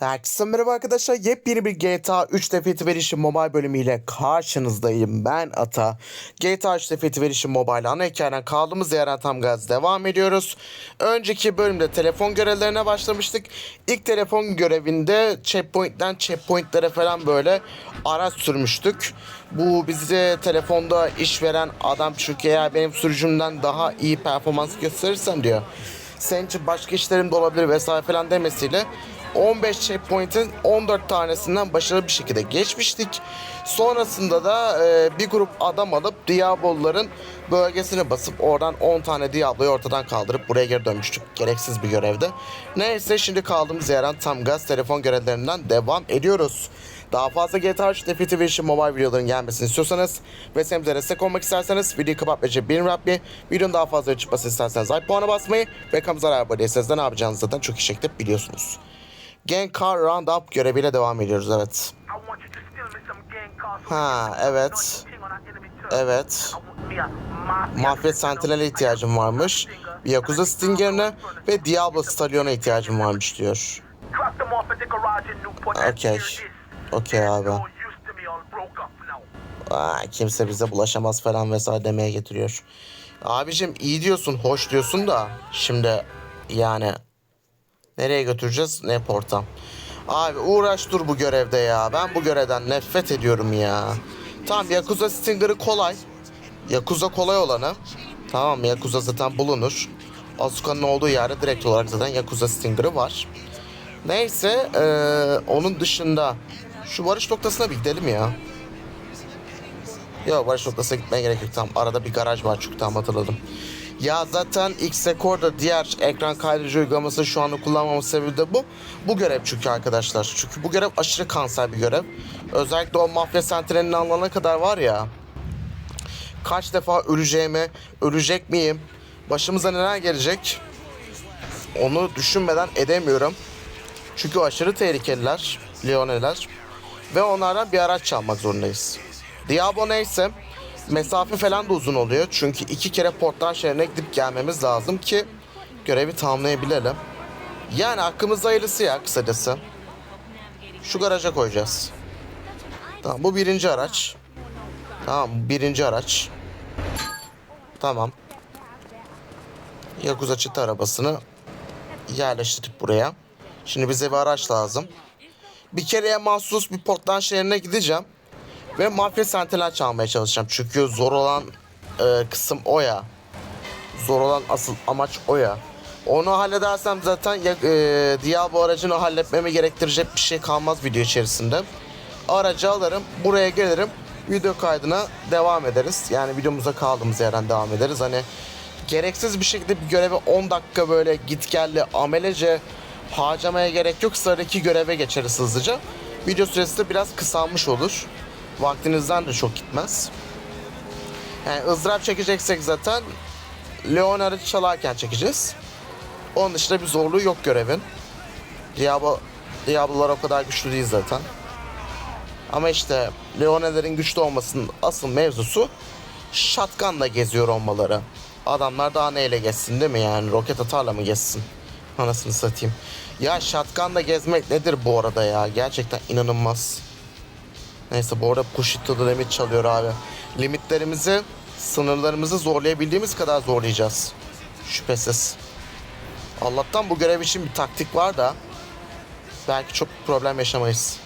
Herkese merhaba arkadaşlar. Yepyeni bir GTA 3 Defeat Verişim Mobile bölümüyle karşınızdayım. Ben Ata. GTA 3 Defeat Verişim Mobile ana hikayeden kaldığımız yerden tam gaz devam ediyoruz. Önceki bölümde telefon görevlerine başlamıştık. İlk telefon görevinde checkpoint'ten checkpoint'lere falan böyle araç sürmüştük. Bu bize telefonda iş veren adam çünkü eğer benim sürücümden daha iyi performans gösterirsem diyor. Senin için başka işlerim de olabilir vesaire falan demesiyle 15 checkpoint'in 14 tanesinden başarılı bir şekilde geçmiştik. Sonrasında da e, bir grup adam alıp Diablo'ların bölgesine basıp oradan 10 tane Diablo'yu ortadan kaldırıp buraya geri dönmüştük. Gereksiz bir görevde. Neyse şimdi kaldığımız yerden tam gaz telefon görevlerinden devam ediyoruz. Daha fazla GTA 3 Definitive Edition mobile videoların gelmesini istiyorsanız ve senimize destek olmak isterseniz videoyu kapatmayacak bir yapmayı, videonun daha fazla çıkması isterseniz like puanı basmayı ve kanalımıza abone değilseniz de ne yapacağınızı zaten çok iyi şekilde biliyorsunuz. Gang Car Roundup göreviyle devam ediyoruz evet. Ha evet. Evet. Mafya Sentinel'e ihtiyacım varmış. Yakuza Stinger'ine ve Diablo Stallion'a ihtiyacım varmış diyor. Okey. Okey abi. Aa, kimse bize bulaşamaz falan vesaire demeye getiriyor. Abicim iyi diyorsun, hoş diyorsun da şimdi yani nereye götüreceğiz? Ne porta? Abi uğraş dur bu görevde ya. Ben bu görevden nefret ediyorum ya. Tamam Yakuza Stinger'ı kolay. Yakuza kolay olanı. Tamam Yakuza zaten bulunur. Asuka'nın olduğu yerde direkt olarak zaten Yakuza Stinger'ı var. Neyse eee, onun dışında şu varış noktasına bir gidelim ya. Yok varış noktasına gitmeye gerek yok. Tamam arada bir garaj var çünkü tam hatırladım. Ya zaten X-Record'da diğer ekran kaydırıcı uygulamasını şu anda kullanmamın sebebi de bu. Bu görev çünkü arkadaşlar. Çünkü bu görev aşırı kanser bir görev. Özellikle o mafya sentinelini alana kadar var ya. Kaç defa öleceğimi, ölecek miyim, başımıza neler gelecek onu düşünmeden edemiyorum. Çünkü aşırı tehlikeliler, Leoneler. Ve onlardan bir araç çalmak zorundayız. Diablo neyse mesafe falan da uzun oluyor. Çünkü iki kere porttan şehrine gidip gelmemiz lazım ki görevi tamamlayabilelim. Yani hakkımızda hayırlısı ya kısacası. Şu garaja koyacağız. Tamam bu birinci araç. Tamam birinci araç. Tamam. Yakuza çit arabasını yerleştirip buraya. Şimdi bize bir araç lazım. Bir kereye mahsus bir portlan şehrine gideceğim. Ve mafya sentinel çalmaya çalışacağım. Çünkü zor olan e, kısım o ya. Zor olan asıl amaç o ya. Onu halledersem zaten ya, e, Diablo aracını halletmemi gerektirecek bir şey kalmaz video içerisinde. Aracı alırım, buraya gelirim. Video kaydına devam ederiz. Yani videomuza kaldığımız yerden devam ederiz. Hani gereksiz bir şekilde bir görevi 10 dakika böyle git geldi amelece harcamaya gerek yok. Sıradaki göreve geçeriz hızlıca. Video süresi de biraz kısalmış olur. Vaktinizden de çok gitmez. Yani ızdırap çekeceksek zaten Leon aracı çalarken çekeceğiz. Onun dışında bir zorluğu yok görevin. Diablo, Diablo'lar o kadar güçlü değil zaten. Ama işte Leonelerin güçlü olmasının asıl mevzusu shotgunla geziyor olmaları. Adamlar daha neyle geçsin değil mi yani? Roket atarla mı geçsin? Anasını satayım. Ya shotgunla gezmek nedir bu arada ya? Gerçekten inanılmaz. Neyse bu arada push it to the limit çalıyor abi. Limitlerimizi, sınırlarımızı zorlayabildiğimiz kadar zorlayacağız. Şüphesiz. Allah'tan bu görev için bir taktik var da belki çok problem yaşamayız.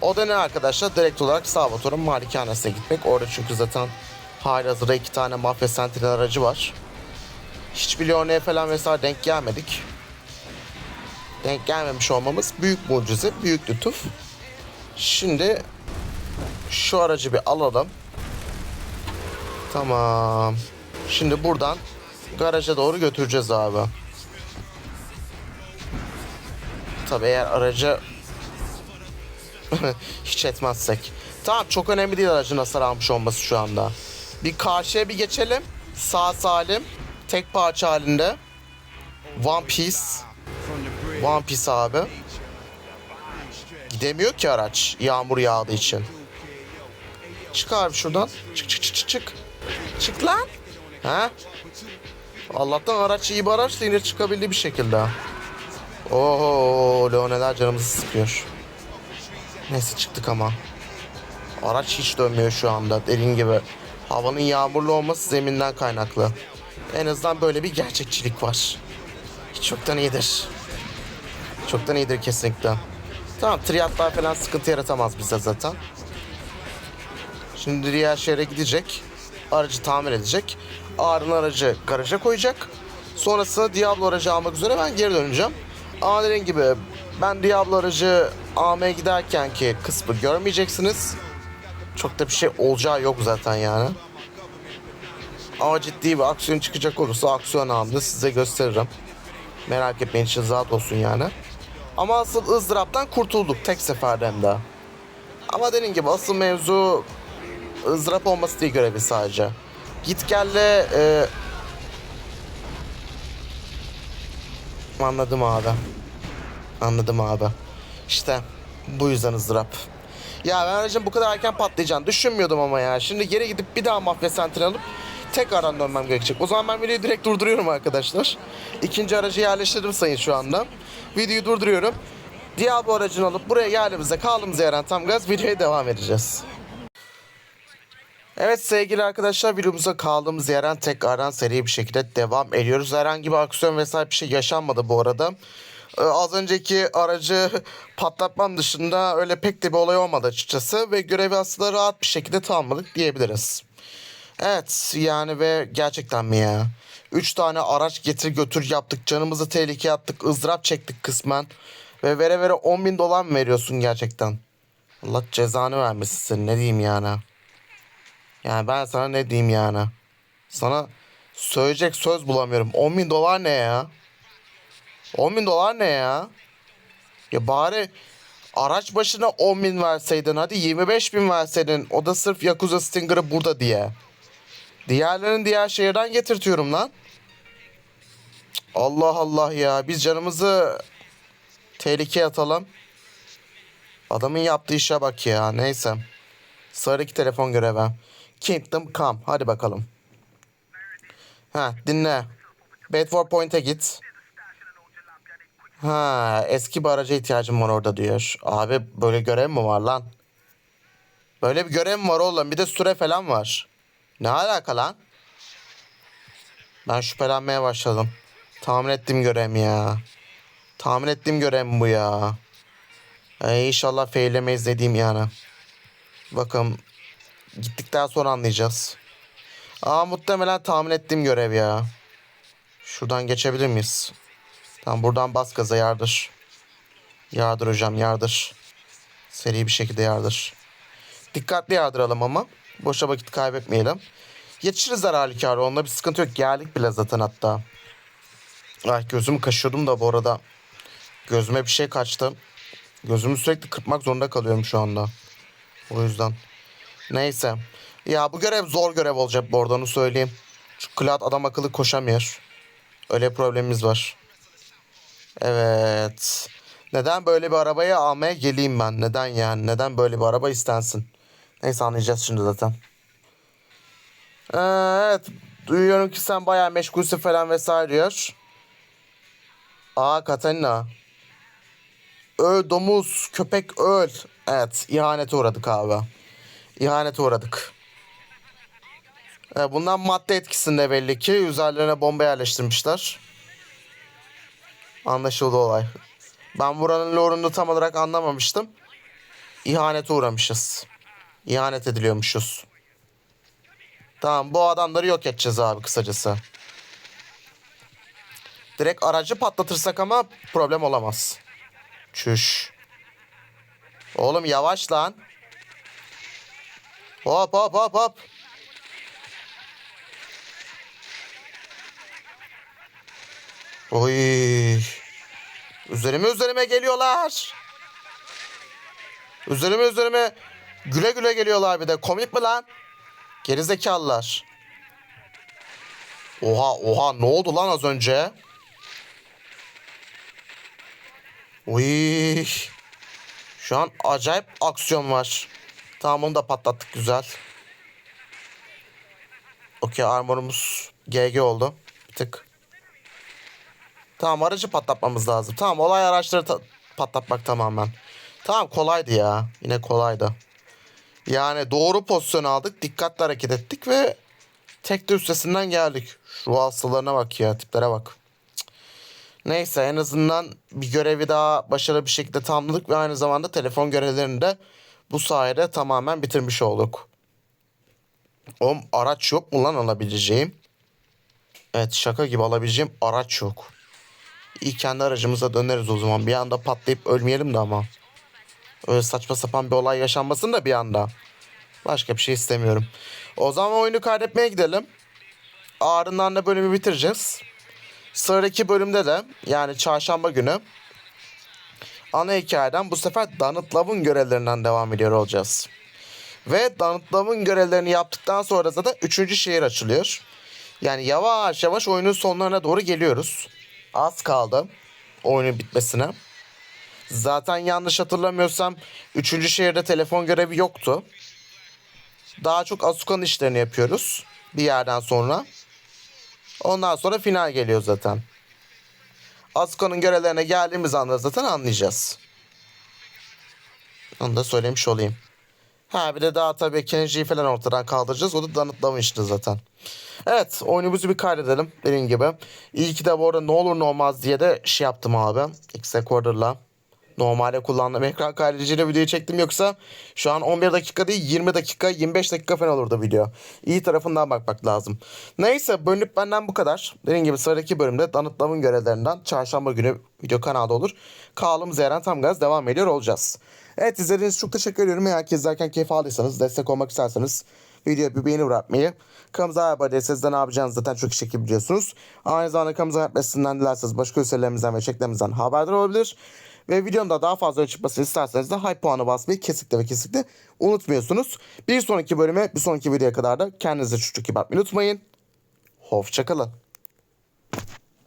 O da ne arkadaşlar? Direkt olarak Salvatore'un malikanesine gitmek. Orada çünkü zaten halihazırda iki tane mafya sentinel aracı var. Hiçbir Leone'ye falan vesaire denk gelmedik. Denk gelmemiş olmamız büyük mucize, büyük lütuf. Şimdi şu aracı bir alalım. Tamam. Şimdi buradan garaja doğru götüreceğiz abi. Tabii eğer aracı hiç etmezsek. Tamam çok önemli değil aracın hasar almış olması şu anda. Bir karşıya bir geçelim. Sağ salim. Tek parça halinde. One Piece. One Piece abi. Gidemiyor ki araç yağmur yağdığı için. Çık abi şuradan. Çık çık çık çık çık. Lan. Ha? Allah'tan araç iyi bir araç da yine çıkabildi bir şekilde. Oo, Leoneler canımızı sıkıyor. Neyse çıktık ama. Araç hiç dönmüyor şu anda dediğim gibi. Havanın yağmurlu olması zeminden kaynaklı. En azından böyle bir gerçekçilik var. Hiç çoktan iyidir. Çoktan iyidir kesinlikle. Tamam triyatlar falan sıkıntı yaratamaz bize zaten. Şimdi diğer şehre gidecek. Aracı tamir edecek. Ağrı'nın aracı garaja koyacak. Sonrasında Diablo aracı almak üzere ben geri döneceğim. Ama dediğim gibi ben Diablo aracı almaya giderken ki kısmı görmeyeceksiniz. Çok da bir şey olacağı yok zaten yani. Ama ciddi bir aksiyon çıkacak olursa aksiyon anında size gösteririm. Merak etmeyin için rahat olsun yani. Ama asıl ızdıraptan kurtulduk tek seferde hem de. Ama dediğim gibi asıl mevzu ızdırap olması değil görevi sadece. Git gelle e... Anladım abi. Anladım abi. İşte bu yüzden ızdırap. Ya ben aracın bu kadar erken patlayacağını düşünmüyordum ama ya. Şimdi geri gidip bir daha mafya sentrini alıp tekrardan dönmem gerekecek. O zaman ben videoyu direkt durduruyorum arkadaşlar. İkinci aracı yerleştirdim sayın şu anda. Videoyu durduruyorum. Diablo aracını alıp buraya geldiğimizde kaldığımız yerden tam gaz videoya devam edeceğiz. Evet sevgili arkadaşlar videomuza kaldığımız yerden tekrardan seri bir şekilde devam ediyoruz. Herhangi bir aksiyon vesaire bir şey yaşanmadı bu arada. Ee, az önceki aracı patlatmam dışında öyle pek de bir olay olmadı açıkçası. Ve görevi aslında rahat bir şekilde tamamladık diyebiliriz. Evet yani ve gerçekten mi ya? 3 tane araç getir götür yaptık. Canımızı tehlikeye attık. ızdırap çektik kısmen. Ve vere vere 10 bin dolar mı veriyorsun gerçekten? Allah cezanı vermesin senin ne diyeyim yani. Yani ben sana ne diyeyim yani. Sana söyleyecek söz bulamıyorum. 10 bin dolar ne ya? 10 bin dolar ne ya? Ya bari araç başına 10 bin verseydin. Hadi 25 bin verseydin. O da sırf Yakuza Stinger'ı burada diye. Diğerlerini diğer şehirden getirtiyorum lan. Allah Allah ya. Biz canımızı tehlikeye atalım. Adamın yaptığı işe bak ya. Neyse. Sıradaki telefon görevi. Kingdom Come. Hadi bakalım. Ha dinle. Bedford Point'e git. Ha eski bir araca ihtiyacım var orada diyor. Abi böyle görev mi var lan? Böyle bir görev mi var oğlum? Bir de süre falan var. Ne alaka lan? Ben şüphelenmeye başladım. Tahmin ettiğim görev ya? Tahmin ettiğim görev bu ya? Ay, inşallah feylemeyiz dediğim yani. Bakın gittikten sonra anlayacağız. Aa muhtemelen tahmin ettiğim görev ya. Şuradan geçebilir miyiz? Tamam buradan bas gaza yardır. Yardır hocam yardır. Seri bir şekilde yardır. Dikkatli yardıralım ama. Boşa vakit kaybetmeyelim. Yetişiriz her halükarda. Onda bir sıkıntı yok. Geldik bile zaten hatta. Ay gözümü kaşıyordum da bu arada. Gözüme bir şey kaçtı. Gözümü sürekli kırpmak zorunda kalıyorum şu anda. O yüzden. Neyse. Ya bu görev zor görev olacak bu arada onu söyleyeyim. Şu Cloud adam akıllı koşamıyor. Öyle problemimiz var. Evet. Neden böyle bir arabayı almaya geleyim ben? Neden yani? Neden böyle bir araba istensin? Neyse anlayacağız şimdi zaten. Evet. Duyuyorum ki sen bayağı meşgulsün falan vesaire diyor. Aa Katalina. Öl domuz, köpek öl. Evet, ihanete uğradık abi. İhanete uğradık. Ee, bundan madde etkisinde belli ki üzerlerine bomba yerleştirmişler. Anlaşıldı olay. Ben buranın lore'unu tam olarak anlamamıştım. İhanete uğramışız. İhanet ediliyormuşuz. Tamam bu adamları yok edeceğiz abi kısacası. Direkt aracı patlatırsak ama problem olamaz. Çüş. Oğlum yavaş lan. Hop hop hop hop. Oy. Üzerime üzerime geliyorlar. Üzerime üzerime güle güle geliyorlar bir de. Komik mi lan? Gerizekalılar. Oha oha ne oldu lan az önce? Uy. Şu an acayip aksiyon var. Tamam onu da patlattık güzel. Okey armorumuz GG oldu. Bir tık. Tamam aracı patlatmamız lazım. Tamam olay araçları patlatmak tamamen. Tamam kolaydı ya. Yine kolaydı. Yani doğru pozisyon aldık. Dikkatli hareket ettik ve tek de üstesinden geldik. Şu hastalarına bak ya tiplere bak. Neyse en azından bir görevi daha başarılı bir şekilde tamamladık ve aynı zamanda telefon görevlerini de bu sayede tamamen bitirmiş olduk. Oğlum araç yok mu lan alabileceğim? Evet şaka gibi alabileceğim araç yok. İyi kendi aracımıza döneriz o zaman. Bir anda patlayıp ölmeyelim de ama. Öyle saçma sapan bir olay yaşanmasın da bir anda. Başka bir şey istemiyorum. O zaman oyunu kaydetmeye gidelim. Ardından da bölümü bitireceğiz. Sıradaki bölümde de yani çarşamba günü ana hikayeden bu sefer Donald Love'ın görevlerinden devam ediyor olacağız. Ve Donald Love'ın görevlerini yaptıktan sonra zaten 3. şehir açılıyor. Yani yavaş yavaş oyunun sonlarına doğru geliyoruz. Az kaldı oyunun bitmesine. Zaten yanlış hatırlamıyorsam 3. şehirde telefon görevi yoktu. Daha çok Asuka'nın işlerini yapıyoruz bir yerden sonra. Ondan sonra final geliyor zaten. Asuka'nın görevlerine geldiğimiz anda zaten anlayacağız. Onu da söylemiş olayım. Ha bir de daha tabii Kenji'yi falan ortadan kaldıracağız. O da işte zaten. Evet oyunumuzu bir kaydedelim dediğim gibi. İyi ki de bu arada ne olur ne olmaz diye de şey yaptım abi. X Recorder'la. Normalde kullandığım ekran kaydediciyle videoyu çektim yoksa şu an 11 dakika değil 20 dakika 25 dakika falan olurdu video. İyi tarafından bakmak lazım. Neyse bölünüp benden bu kadar. Dediğim gibi sıradaki bölümde Love'ın görevlerinden çarşamba günü video kanalda olur. Kalım Zeren tam gaz devam ediyor olacağız. Evet izlediğiniz çok teşekkür ediyorum. Eğer ki izlerken keyif aldıysanız destek olmak isterseniz videoya bir beğeni bırakmayı. Kanalımıza abone değilseniz de ne yapacağınızı zaten çok iyi şekilde biliyorsunuz. Aynı zamanda kanalımıza etmesinden dilerseniz başka ülkelerimizden ve çeklerimizden haberdar olabilir. Ve videonun da daha fazla çıkmasını isterseniz de high puanı basmayı kesinlikle ve kesinlikle unutmuyorsunuz. Bir sonraki bölüme, bir sonraki videoya kadar da kendinize çocuk gibi bakmayı unutmayın. Hoşçakalın.